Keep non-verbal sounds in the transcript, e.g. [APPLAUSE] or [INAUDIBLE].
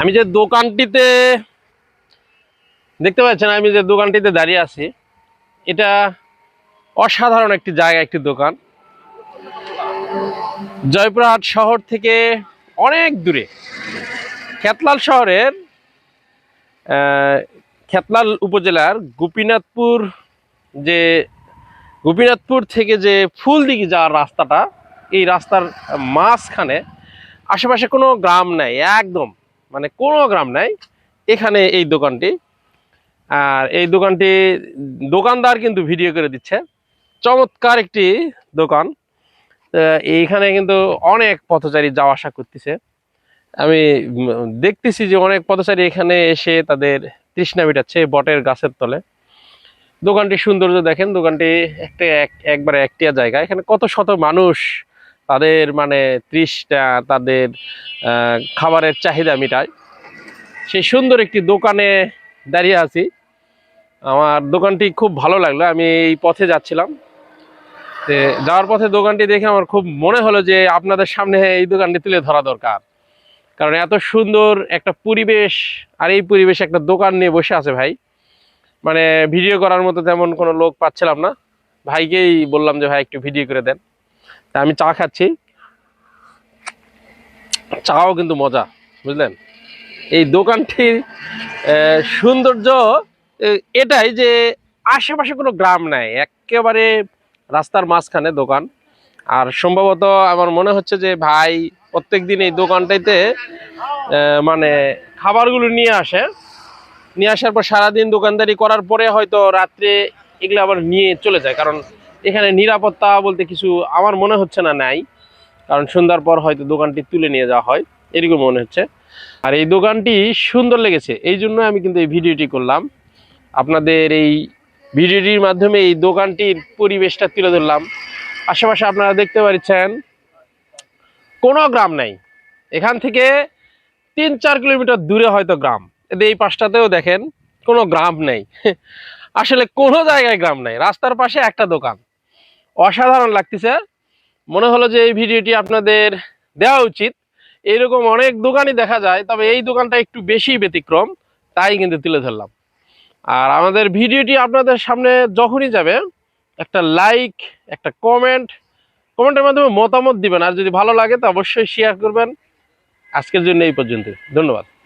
আমি যে দোকানটিতে, দেখতে পাচ্ছেন আমি যে দোকানটিতে দাঁড়িয়ে আছি, এটা অসাধারণ একটি জায়গা, একটি দোকান। জয়পুরহাট শহর থেকে অনেক দূরে। খেতলাল শহরের খেতলাল উপজেলার গোপীনাথপুর যে গোপীনাথপুর থেকে যে ফুলদিঘি যাওয়ার রাস্তাটা, এই রাস্তার মাঝখানে আশেপাশে কোনো গ্রাম নাই, একদম মানে কোনো গ্রাম নাই, এখানে এই দোকানটি। আর এই দোকানটি দোকানদার কিন্তু ভিডিও করে দিচ্ছে। চমৎকার একটি দোকান। এইখানে কিন্তু অনেক পথচারী যাওয়া আসা করতেছে। আমি দেখতেছি যে অনেক পথচারী এখানে এসে তাদের তৃষ্ণা মেটাচ্ছে বটের গাছের তলে। দোকানটি সৌন্দর্য দেখেন, দোকানটি একটা এক- একবারে একটিয়া জায়গা। এখানে কত শত মানুষ তাদের মানে তৃষ্ণা তাদের খাবারের চাহিদা মেটায়। সেই সুন্দর একটি দোকানে দাঁড়িয়ে আছি। আমার দোকানটি খুব ভালো লাগল, আমি এই পথে যাচ্ছিলাম। যাওয়ার পথে দোকানটি দেখে আমার খুব মনে হলো যে আপনাদের সামনে এই দোকানটি তুলে ধরা দরকার। কারণ এত সুন্দর একটা পরিবেশ, আর এই পরিবেশে একটা দোকান নিয়ে বসে আছে ভাই। মানে ভিডিও করার মতো তেমন কোনো লোক পাচ্ছিলাম না। ভাইকেই বললাম যে, ভাই, একটু ভিডিও করে দেন। তা আমি চা খাচ্ছি। চাও কিন্তু মজা, বুঝলেন? এই দোকানটির সৌন্দর্য এটাই যে আশেপাশে কোনো গ্রাম নাই, একেবারে রাস্তার মাঝখানে দোকান। আর সম্ভবত আমার মনে হচ্ছে যে, ভাই প্রত্যেক দিন এই দোকানটাইতে মানে খাবারগুলো নিয়ে আসে। নিয়ে আসার পর সারাদিন দোকানদারি করার পরে হয়তো রাত্রে এগুলো আবার নিয়ে চলে যায়। কারণ এখানে নিরাপত্তা বলতে কিছু আমার মনে হচ্ছে না নাই। কারণ সন্ধ্যার পর হয়তো দোকানটি তুলে নিয়ে যাওয়া হয়, এরকম মনে হচ্ছে। আর এই দোকানটি সুন্দর লেগেছে, এই জন্য আমি কিন্তু এই ভিডিওটি করলাম। আপনাদের এই ভিডিওটির মাধ্যমে এই দোকানটির পরিবেশটা তুলে ধরলাম। আশেপাশে আপনারা দেখতে পাচ্ছেন, কোনো গ্রাম নাই। এখান থেকে তিন চার কিলোমিটার দূরে হয়তো গ্রাম। এই পাশটাতেও দেখেন, কোনো গ্রাম নেই। [LAUGHS] আসলে কোনো জায়গায় গ্রাম নেই। রাস্তার পাশে একটা দোকান। অসাধারণ লাগতেছে। মনে হলো যে এই ভিডিওটি আপনাদের দেওয়া উচিত। এইরকম অনেক দোকানই দেখা যায়, তবে এই দোকানটা একটু বেশি ব্যতিক্রম, তাই কিন্তু তুলে ধরলাম। আর আমাদের ভিডিওটি আপনাদের সামনে যখনই যাবে, একটা লাইক একটা কমেন্ট কমেন্টের মাধ্যমে মতামত দিবেন। আর যদি ভালো লাগে তো অবশ্যই শেয়ার করবেন। আজকের জন্য এই পর্যন্ত ধন্যবাদ।